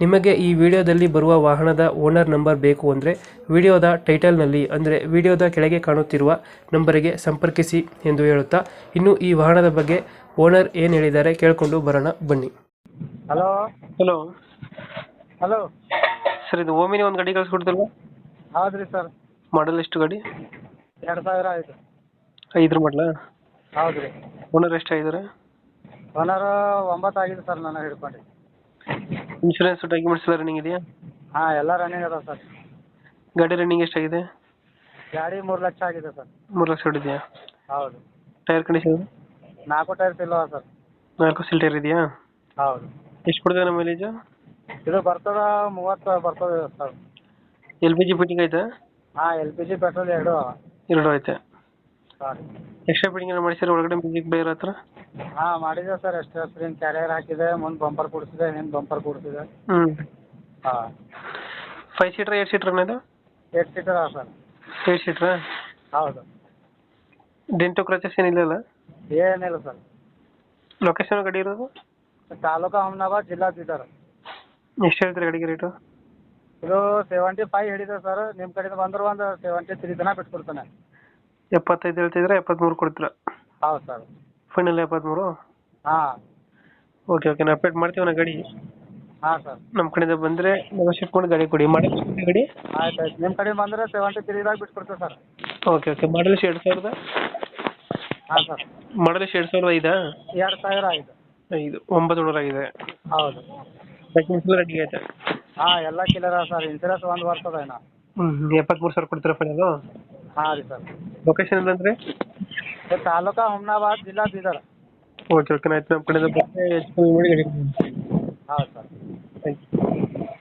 ನಿಮಗೆ ಈ ವಿಡಿಯೋದಲ್ಲಿ ಬರುವ ವಾಹನದ ಓನರ್ ನಂಬರ್ ಬೇಕು ಅಂದರೆ ವಿಡಿಯೋದ ಟೈಟಲ್ನಲ್ಲಿ ಅಂದರೆ ವಿಡಿಯೋದ ಕೆಳಗೆ ಕಾಣುತ್ತಿರುವ ನಂಬರಿಗೆ ಸಂಪರ್ಕಿಸಿ ಎಂದು ಹೇಳುತ್ತಾ ಇನ್ನು ಈ ವಾಹನದ ಬಗ್ಗೆ ಓನರ್ ಏನು ಹೇಳಿದ್ದಾರೆ ಕೇಳಿಕೊಂಡು ಬರೋಣ ಬನ್ನಿ. ಹಲೋ? ಹಲೋ. ಹಲೋ? ಸರ್ ಇದು ಓಮಿನಿ ಒಂದು ಗಾಡಿ ಕಳಿಸ್ಕೊಡ್ತಲ್ವ ಹೌದ್ರಿ ಸರ್. ಮಾಡಲ್ ಎಷ್ಟು ಗಾಡಿ? ಎರಡು ಸಾವಿರ ಆಯಿತು ಐದ್ರ ಮಾಡಲ? ಹೌದ್ರಿ. ಓನರ್ ಎಷ್ಟು ಆಗಿದ್ದಾರೆ? ಓನರ್ ಒಂಬತ್ತು ಆಗಿದೆ ಸರ್ ನಾನು ಹಿಡ್ಕೊಂಡು ಇನ್ಶೂರೆನ್ಸ್ ಡಾಕ್ಯುಮೆಂಟ್ಸ್ ಎಲ್ಲ ರನ್ನಿಂಗ್ ಇದೆಯಾ? ಹಾಂ ಎಲ್ಲ ರನ್ನಿಂಗ್ ಅದಾವ ಸರ್ ಗಾಡಿ ರನ್ನಿಂಗ್ ಎಷ್ಟಾಗಿದೆ? ಗಾಡಿ ಮೂರು ಲಕ್ಷ ಆಗಿದೆ ಸರ್ ಮೂರು ಲಕ್ಷ ಹೊಡಿದೆಯಾ? ಹೌದು. ಟೈರ್ ಕಂಡೀಷನ್ ನಾಲ್ಕು ಟೈರ್ ಇಲ್ಲ ಸರ್ ನಾಲ್ಕು ಸಿಲ್ ಟೈರ್ ಇದೆಯಾ? ಹೌದು. ಎಷ್ಟು ಕೊಡ್ತದೆ ನಮ್ಮ ಮೈಲೇಜು ಇದು ಬರ್ತದ ಮೂವತ್ತು ಬರ್ತದೆ sir L P G fitting ಆಯ್ತಾ? ಹಾಂ ಎಲ್ ಪಿ ಜಿ ಪೆಟ್ರೋಲ್ ಎರಡು ಎರಡು ಐತೆ ಸಾರಿ ಎಕ್ಸ್ಟ್ರಾ ಫಿಟ್ಟಿಂಗ್ ಏನೋ ಮಾಡಿಸಿದ್ರೆ ಒಳಗಡೆ ಮ್ಯೂಸಿಕ್ ಪ್ಲೇಯರ್ ಹತ್ರ? ಹಾಂ ಮಾಡಿದೆ ಸರ್ ಎಕ್ಸ್ಟ್ರಾ ಸ್ಕ್ರೀನ್ ಕ್ಯಾರಿಯರ್ ಹಾಕಿದೆ. ಮುಂದೆ ಬಂಪರ್ ಕೊಡಿಸಿದೆ ಹಿಂದೆ ಬಂಪರ್ ಕೊಡಿಸಿದೆ. ಹ್ಮ್. ಹಾಂ. ಫೈವ್ ಸೀಟರ್ ಏಟ್ ಸೀಟರ್ ಏನದು ಏಟ್ ಸೀಟರ್ ಸರ್ ಏಟ್ ಸೀಟ್ರಾ ಹೌದು. ಡೆಂಟು ಕ್ರಚಸ್ ಏನ್ ಏನಿಲ್ಲ ಸರ್ ಲೊಕೇಶನ್ ಗಡಿ ಇರೋದು? ತಾಲೂಕು ಅಹಮದಾಬಾದ್ ಜಿಲ್ಲಾ ಬೀದರ್ ಎಷ್ಟು ಹೇಳ್ತೀರಿ ಗಾಡಿಗೆ ರೇಟು ಇದು ಸೆವೆಂಟಿ ಫೈವ್ ಹಿಡಿದೆ ಸರ್ ನಿಮ್ಮ ಕಡೆಯಿಂದ ಬಂದ್ರೆ ಒಂದು ಸೆವೆಂಟಿ ತ್ರೀ ತನಕ ಬಿಟ್ಕೊಡ್ತಾನೆ ಎಪ್ಪತ್ತೈದು ಹೇಳ್ತಿದ್ರೆ ಎಪ್ಪತ್ತ್ಮೂರು ಕೊಡ್ತೀರಾ? ಹೌದು ಸರ್. ಫೈನಲ್ ಎಪ್ಪತ್ತ್ಮೂರು ಹಾಂ. ಓಕೆ ಓಕೆ ನಾವು ಅಪ್ಡೇಟ್ ಮಾಡ್ತೀವಿ ನಾ ಗಾಡಿ. ಹಾಂ ಸರ್. ನಮ್ಮ ಕಡೆಯಿಂದ ಬಂದರೆ ನೆಗೋಷಿಯೇಟ್ ಮಾಡಿ ಗಾಡಿ ಕೊಡಿ. ಮಾಡಿ ಗಾಡಿ. ಆಯ್ತು ಆಯ್ತು. ನಿಮ್ಮ ಕಡೆ ಬಂದರೆ ಸೆವೆಂಟಿ ತ್ರೀದಾಗ ಬಿಟ್ಕೊಡ್ತೀವಿ ಸರ್. ಓಕೆ ಓಕೆ ಮಾಡಲ್ ಎರಡು ಸಾವಿರದ? ಹಾಂ ಸರ್. ಮಾಡಲ್ ಎರಡು ಸಾವಿರದ ಐದಾ? ಎರಡು ಸಾವಿರ ಐದು ಐದು. ಒಂಬತ್ತು ನೂರಾಗಿದೆ ಹೌದು. ಡಾಕ್ಯುಮೆಂಟ್ಸ್ ಎಲ್ಲ ರೆಡಿ ಆಯ್ತಾ ಹಾಂ ಎಲ್ಲ ಕ್ಲಿಯರ್ ಸರ್. ಇನ್ಸೂರೆನ್ಸ್ ಒಂದು ಬರ್ತದೆ ಏನೋ. ಹ್ಞೂ ಎಪ್ಪತ್ತ್ಮೂರು ಸಾವಿರ ಕೊಡ್ತೀರಾ ಫೈನಲು ಹಾಂ ರೀ ಸರ್. ಲೊಕೇಶನ್ ಇಲ್ಲಂದ್ರೆ ತಾಲೂಕಾ ತಾಲೂಕು ಹುಮ್ನಾಬಾದ್ ಜಿಲ್ಲಾ ಬೀದರ್. ಓಕೆ ಓಕೆ ಆಯ್ತು. ನಮ್ಮ ಕಡೆಯಿಂದ ಬಂದರೆ ಹೆಚ್ಚು ಕಮ್ಮಿ ಮಾಡಿ ಗಾಡಿ ಕೊಡಿ. ಹೌದು ಸರ್.